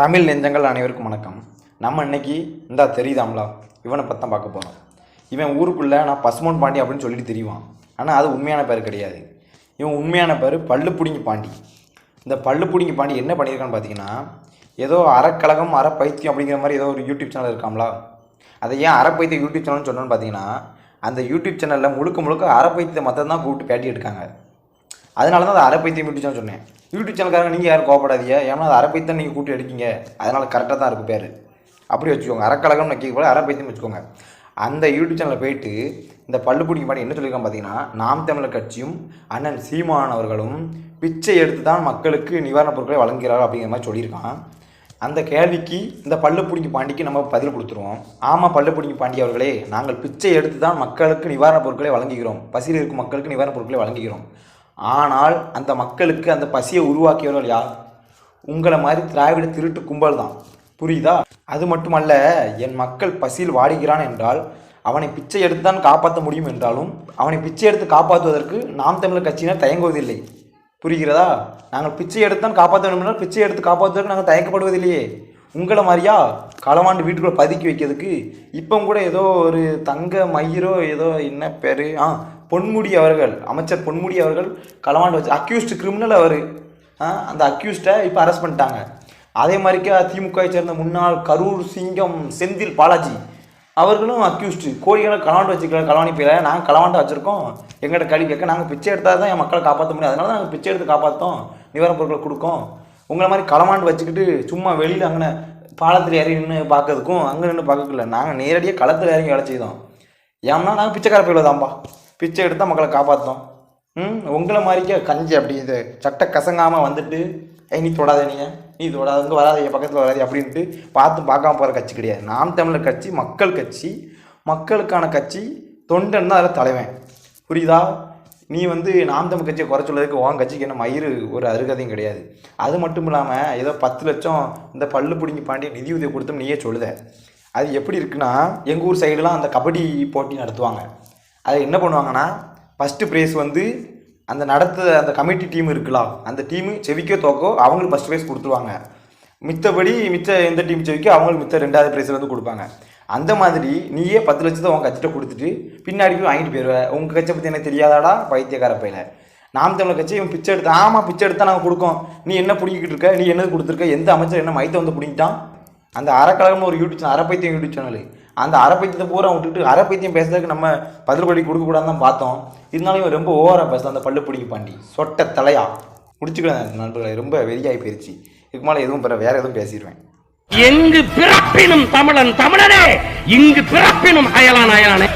தமிழ் நெஞ்சங்கள் அனைவருக்கும் வணக்கம். நம்ம இன்னைக்கு இந்தா தெரியுதாம்லா? இவனை பற்றி தான் பார்க்க போகிறோம் இவன் ஊருக்குள்ளே நான் பசுமோன் பாண்டி அப்படின்னு சொல்லிட்டு தெரியுவான். ஆனால் அது உண்மையான பேர் கிடையாது. இவன் உண்மையான பேர் பள்ளுப்புடிங்கி பாண்டி. இந்த பல்லு பாண்டி என்ன பண்ணியிருக்கான்னு பார்த்தீங்கன்னா ஏதோ அறக்கழகம் அறப்பைத்தியம் அப்படிங்கிற மாதிரி ஏதோ ஒரு யூடியூப் சேனல் இருக்காங்களா அதை ஏன் அறப்பைத்தியம் யூடியூப் சேனல்னு சொன்னோன்னு பார்த்தீங்கன்னா அந்த யூடியூப் சேனலில் முழுக்க முழுக்க அறப்பைத்தியத்தை மற்ற தான் கூப்பிட்டு பேட்டி எடுக்காங்க. அதனால தான் அது அறப்பைத்தியம் யூடியூப் சேனல் சொன்னேன். யூடியூப் சேனல்காரங்க நீங்கள் யாரும் கோவப்படாதீங்க. ஏன்னா அது அரைப்பைத்தியம் நீங்கள் கூட்டி அடிக்கீங்க. அதனால் கரெக்டாக தான் இருக்கும் பேர். அப்படி வச்சுக்கோங்க. அறக்கழகம்னு நக்கி போல அரைப்பைத்தியம் வச்சுக்கோங்க. அந்த யூடியூப் சேனலில் போயிட்டு இந்த பல்லு பிடிக்க மாட்டி என்ன சொல்லியிருக்காங்க பார்த்தீங்கன்னா நாம் தமிழர் கட்சியும் அண்ணன் சீமான் அவர்களும் பிச்சை எடுத்து தான் மக்களுக்கு நிவாரணப் பொருட்களை வழங்குகிறார்கள் அப்படிங்கிற மாதிரி சொல்லியிருக்கான். அந்த கேள்விக்கு இந்த பல்லு பிடிங்கி பாண்டிக்கு நம்ம பதில் கொடுத்துருவோம். ஆமாம் பல்லு பிடிங்கி பாண்டி அவர்களே நாங்கள் பிச்சை எடுத்து தான் மக்களுக்கு நிவாரணப் பொருட்களை வழங்குகிறோம். பசியில் இருக்கும் மக்களுக்கு நிவாரணப் பொருட்களை வழங்குகிறோம். ஆனால் அந்த மக்களுக்கு அந்த பசியை உருவாக்கியவர்கள் யார்? உங்களை மாதிரி திராவிட திருட்டு கும்பல் தான் புரியுதா? அது மட்டுமல்ல என் மக்கள் பசியில் வாடுகிறான் என்றால் அவனை பிச்சை எடுத்து தான் காப்பாற்ற முடியும் என்றாலும் அவனை பிச்சை எடுத்து காப்பாற்றுவதற்கு நாம் தமிழர் கட்சியினர் தயங்குவதில்லை. புரிகிறதா? நாங்கள் பிச்சை எடுத்து தான் காப்பாற்ற வேண்டும் என்றால் பிச்சை எடுத்து காப்பாற்றுவதற்கு நாங்கள் தயக்கப்படுவதில்லையே உங்களை மாதிரியா? களவாண்டு வீட்டுக்குள்ளே பதுக்கி வைக்கிறதுக்கு. இப்போ கூட ஏதோ ஒரு தங்க மயிரோ ஏதோ என்ன பேர்? ஆ பொன்முடி அவர்கள் அமைச்சர் பொன்முடி அவர்கள் களவாண்டு வச்சு அக்யூஸ்டு கிரிமினல் அவர். அந்த அக்யூஸ்டை இப்போ அரெஸ்ட் பண்ணிட்டாங்க. அதே மாதிரிக்கா திமுகவை சேர்ந்த முன்னாள் கரூர் சிங்கம் செந்தில் பாலாஜி அவர்களும் அக்யூஸ்டு கோழிகளை களவாண்டு வச்சுக்கலாம் களவாணி போயில. நாங்கள் களவாண்டு வச்சுருக்கோம். எங்கள்கிட்ட கல்வி கேட்க நாங்கள் பிச்சை எடுத்தால் தான் என் மக்களை காப்பாற்ற முடியும். அதனால நாங்கள் பிச்சை எடுத்து காப்பாற்றோம் நிவாரணப் பொருட்களை கொடுக்கோம். உங்களை மாதிரி களவாண்டு வச்சுக்கிட்டு சும்மா வெளியில் அங்கே பாலத்தில் இறங்கி நின்று பார்க்கறதுக்கும் அங்கே நின்று பார்க்கல நாங்கள் நேரடியாக களத்தில் இறங்கி வேலை செய்தோம். ஏன்னா நாங்கள் பிச்சைக்கார போயில தான்ப்பா. பிச்சை எடுத்தால் மக்களை காப்பாற்றோம் ம்? உங்களை மாதிரிக்கே கஞ்சி அப்படி இது. சட்டை கசங்காமல் வந்துட்டு ஐ நீ தொடாத நீங்கள் நீ தொடாத இங்கே வராத என் பக்கத்தில் வராது அப்படின்ட்டு பார்த்து பார்க்காம போகிற கட்சி கிடையாது. நாம் தமிழர் கட்சி மக்கள் கட்சி மக்களுக்கான கட்சி தொண்டன் தான் அதில் தலைவன். புரியுதா? நீ வந்து நாம் தமிழ் கட்சியை குறை சொல்கிறதுக்கு உன் கட்சிக்கு என்ன மயிறு ஒரு அருகதையும் கிடையாது. அது மட்டும் இல்லாமல் ஏதோ பத்து லட்சம் இந்த பல்லு பிடிங்கி பாண்டி நிதி உதவி கொடுத்தோம் நீயே சொல்லுத. அது எப்படி இருக்குன்னா எங்கள் ஊர் சைடுலாம் அந்த கபடி போட்டி நடத்துவாங்க. அது என்ன பண்ணுவாங்கன்னா ஃபஸ்ட்டு ப்ரைஸ் வந்து அந்த நடத்த அந்த கமிட்டி டீம் இருக்கலாம் அந்த டீமு செவிக்கோ தோக்கோ அவங்களுக்கு ஃபஸ்ட் ப்ரைஸ் கொடுத்துருவாங்க. மித்தபடி மிச்ச எந்த டீம் செவிக்கோ அவங்களுக்கு மித்த ரெண்டாவது ப்ரைஸில் வந்து கொடுப்பாங்க. அந்த மாதிரி நீயே பத்து லட்சத்தை உன் கட்சிட்ட கொடுத்துட்டு பின்னாடி போய் வாங்கிட்டு போயிடுவ உங்கள் கட்சியை பற்றி எனக்கு தெரியாதாடா பைத்தியக்கார பையில. நாம் தமிழர் கட்சி இவன் பிச்சை எடுத்து ஆமாம் பிச்சை எடுத்தா நாங்கள் கொடுக்கோம். நீ என்ன பிடிக்கிட்டு இருக்க? நீ என்னது கொடுத்துருக்க? எந்த அமைச்சர் என்ன மைத்தை வந்து பிடிங்கிட்டான்? அந்த அறக்கழகம்னு ஒரு யூடியூப் சேனல் அறப்பைத்தியம் யூடியூப் சேனல் அந்த அரைப்பைத்தியத்தை பூரா விட்டுட்டு அரைப்பைத்தியம் பேசுறதுக்கு நம்ம பதில் படி கொடுக்கக்கூடாதுன்னு தான் பார்த்தோம். இருந்தாலும் இவன் ரொம்ப ஓவராக பேசுதான் அந்த பல்லு பிடிங்கி பாண்டி. சொட்ட தலையா. முடிச்சுக்கிறேன் நண்பர்களை ரொம்ப வெறியாகி போயிருச்சு. இதுக்கு மேலே எதுவும் பிற வேற எதுவும் பேசிடுவேன் எங்கு பிறப்பினும் தமிழன் தமிழனே இங்கு பிறப்பினும் அயலான் அயலானே.